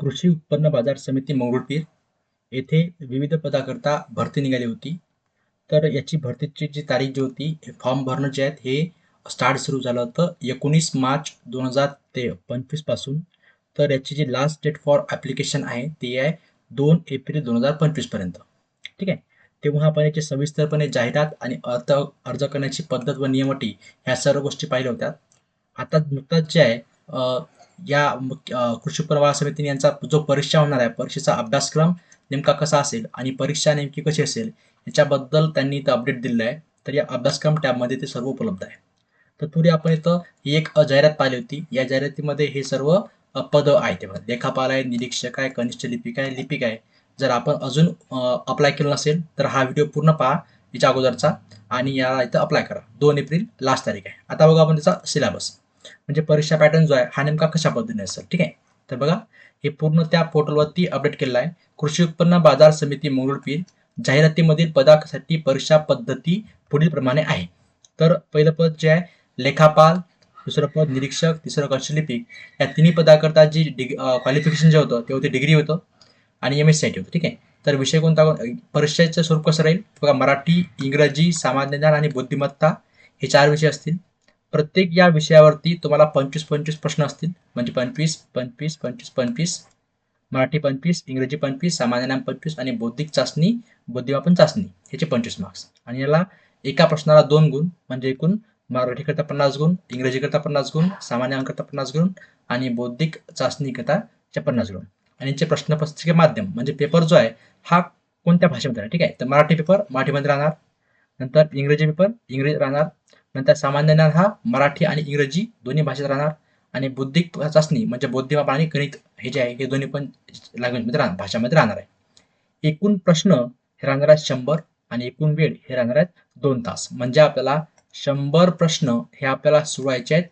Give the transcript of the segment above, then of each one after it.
कृषी उत्पन्न बाजार समिती मंगरुळपीर येथे विविध पदाकरता भरती निघाली होती. तर याची भरतीची जी तारीख जी होती फॉर्म भरणं जे आहेत हे स्टार्ट सुरू झालं होतं एकोणीस मार्च दोन हजार ते पंचवीसपासून तर याची जी लास्ट डेट फॉर ॲप्लिकेशन आहे ती आहे दोन एप्रिल दोन हजार पंचवीसपर्यंत ठीक आहे? तेव्हा आपण याची सविस्तरपणे जाहिरात आणि अर्थ अर्ज करण्याची पद्धत व नियमटी ह्या सर्व गोष्टी पाहिल्या होत्या. आता नुकताच जे आहे या कृषी प्रवाह समितीने यांचा जो परीक्षा होणार आहे परीक्षेचा अभ्यासक्रम नेमका कसा असेल आणि परीक्षा नेमकी कशी असेल याच्याबद्दल त्यांनी इथं अपडेट दिलेलं आहे. तर या अभ्यासक्रम टॅबमध्ये ते सर्व उपलब्ध आहे. तत्पूर्वी आपण इथं एक जाहिरात पाहिली होती. या जाहिरातीमध्ये हे सर्व पद पदं आहेत. त्यामध्ये लेखापाल आहे निरीक्षक आहे कनिष्ठ लिपिक आहे लिपिक आहे. जर आपण अजून अप्लाय केलं नसेल तर हा व्हिडिओ पूर्ण पहा याच्या अगोदरचा. आणि याला इथं अप्लाय करा. दोन एप्रिल लास्ट तारीख आहे. आता बघा आपण त्याचा सिलेबस म्हणजे परीक्षा पॅटर्न जो आहे हा नेमका कशा पद्धतीने असेल? ठीक आहे? तर बघा हे पूर्ण त्या पोर्टलवरती अपडेट केलेलं आहे. कृषी उत्पन्न बाजार समिती मंगरुळपीर जाहिरातीमधील पदासाठी परीक्षा पद्धती पुढील प्रमाणे आहे. तर पहिलं पद जे आहे लेखापाल दुसरं पद निरीक्षक तिसरं कौशलिपिक या तिन्ही पदाकरता जी डिग क्वालिफिकेशन जे होतं ते होते डिग्री होतं आणि M S C I T होतं. ठीक आहे? तर विषय कोणता? परीक्षेचं स्वरूप कसं राहील? बघा मराठी इंग्रजी सामान्य ज्ञान आणि बुद्धिमत्ता हे चार विषय असतील. प्रत्येक या विषयावरती तुम्हाला पंचवीस पंचवीस प्रश्न असतील. म्हणजे पंचवीस पंचवीस पंचवीस पंचवीस. मराठी पंचवीस इंग्रजी पंचवीस सामान्य ज्ञान पंचवीस आणि बौद्धिक चाचणी बुद्धिमापन चाचणी ह्याचे पंचवीस मार्क्स आणि याला एका प्रश्नाला दोन गुण म्हणजे एकूण मराठीकरता पन्नास गुण इंग्रजीकरता पन्नास गुण सामान्य अंकरता पन्नास गुण आणि बौद्धिक चाचणीकरताच्या पन्नास गुण. आणि याचे प्रश्नपत्रिके माध्यम म्हणजे पेपर जो आहे हा कोणत्या भाषेमध्ये ठीक आहे? तर मराठी पेपर मराठीमध्ये राहणार. नंतर इंग्रजी पेपर इंग्रजी राहणार. नंतर सामान्य ज्ञान हा मराठी आणि इंग्रजी दोन्ही भाषेत राहणार. आणि बौद्धिक चाचणी म्हणजे बौद्धिमाप आणि गणित हे जे आहे हे दोन्ही पण लँग्वेजमध्ये राहणार भाषामध्ये राहणार आहे. एकूण प्रश्न हे राहणार आहेत शंभर आणि एकूण वेळ हे राहणार आहेत दोन तास. म्हणजे आपल्याला शंभर प्रश्न हे आपल्याला सोडवायचे आहेत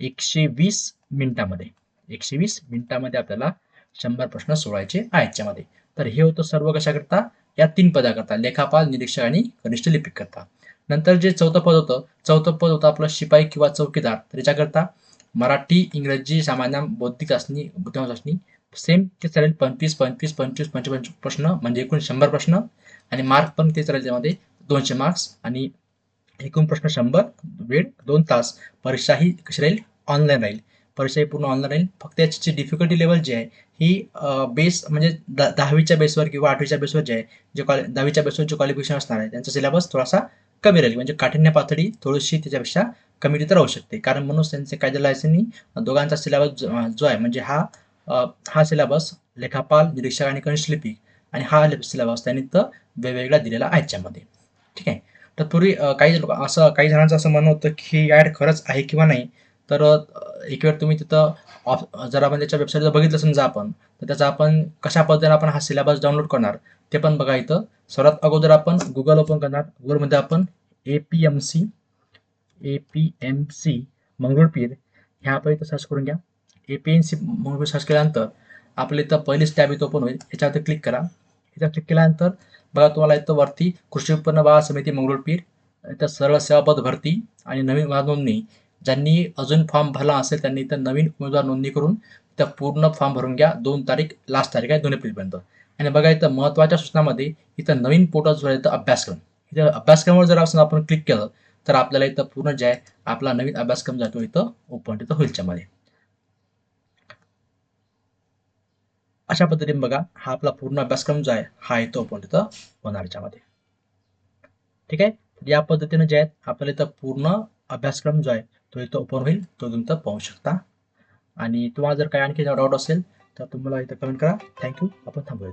एकशे वीस मिनिटामध्ये. एकशे वीस मिनिटामध्ये आपल्याला शंभर प्रश्न सोडवायचे आहेत याच्यामध्ये. तर हे होतं सर्व कशाकरता? या तीन पदाकरता लेखापाल निरीक्षक आणि कनिष्ठ लिपिक करता नंतर जे चौथं पद होतं चौथं पद होतं आपलं शिपाई किंवा चौकीदार. त्याच्याकरता मराठी इंग्रजी सामान्य बौद्धिक चाचणी बुद्धिमान चाचणी सेम ते चालेल पंचवीस पंचवीस पंचवीस पंचवीस प्रश्न म्हणजे एकूण शंभर प्रश्न. आणि मार्क पण ते चालेल त्यामध्ये दोनशे मार्क्स आणि एकूण प्रश्न शंभर वेळ दोन तास. परीक्षा ही कशी राहील? ऑनलाईन राहील. परीक्षा ही पूर्ण ऑनलाईन राहील फक्त याची जी डिफिकल्टी लेवल जी आहे ही बेस म्हणजे द दहावीच्या बेसवर किंवा आठवीच्या बेसवर जे आहे जे कॉले दहावीच्या बेसवर जे क्वालिफिकेशन असणार आहे त्यांचा सिलेबस थोडासा कमी राहील. म्हणजे काठिण्य पातळी थोडीशी त्याच्यापेक्षा कमी तिथं राहू शकते. कारण म्हणून त्यांचे कायदा लायसनी दोघांचा सिलेबस जो आहे म्हणजे हा हा सिलेबस लेखापाल निरीक्षक आणि कनिष्ठ लिपिक आणि हा सिलेबस त्यांनी तर वेगवेगळा दिलेला आहे याच्यामध्ये. ठीक आहे? तर पूर्वी काही लोक असं काही जणांचं असं म्हणणं होतं की ॲड खरंच आहे किंवा नाही. तर एक वेळ तुम्ही तिथं ऑफ जर आपण त्याच्या वेबसाईटवर बघितलं समजा आपण तर त्याचा आपण कशा पद्धतीने आपण हा सिलेबस डाउनलोड करणार ते पण बघा इथं. सर्वात अगोदर आपण गुगल ओपन करणार. गुगलमध्ये आपण A P M C A P M C Mangrulpir ह्या आपण इथं सर्च करून घ्या. A P M C Mangrulpir search केल्यानंतर आपल्या इथं पहिलीच टॅब इथं ओपन होईल. याच्यावरती क्लिक करा. याच्यावर क्लिक केल्यानंतर बघा तुम्हाला इथं वरती कृषी उत्पन्न बाजार समिती मंगरुळपीर इथं सरळ सेवापद भरती आणि नवीन उमेदवार नोंदणी. ज्यांनी अजून फॉर्म भरला असेल त्यांनी इथं नवीन उमेदवार नोंदणी करून त्या पूर्ण फॉर्म भरून घ्या. दोन तारीख लास्ट तारीख आहे दोन एप्रिलपर्यंत. आणि बघा इथं महत्त्वाच्या सूचनामध्ये इथं नवीन पोर्टल जो आहे इथं अभ्यासक्रम. इथं अभ्यासक्रमावर जर आपण आपण क्लिक केलं तर आपल्याला इथं पूर्ण जे आहे आपला नवीन अभ्यासक्रम जातो इथं ओपन इथं होईलच्यामध्ये अशा पद्धतीने बघा हा आपला पूर्ण अभ्यासक्रम जो आहे हा इथं ओपन इथं होणारच्यामध्ये ठीक आहे? या पद्धतीने जे आहे आपल्याला इथं पूर्ण अभ्यासक्रम जो आहे तो इथं ओपन होईल. तो तुम्ही पाहू शकता. आणि तुम्हाला जर काही आणखी डाऊट असेल तर तुम्हाला इथं कमेंट करा. थँक्यू आपण थांबूया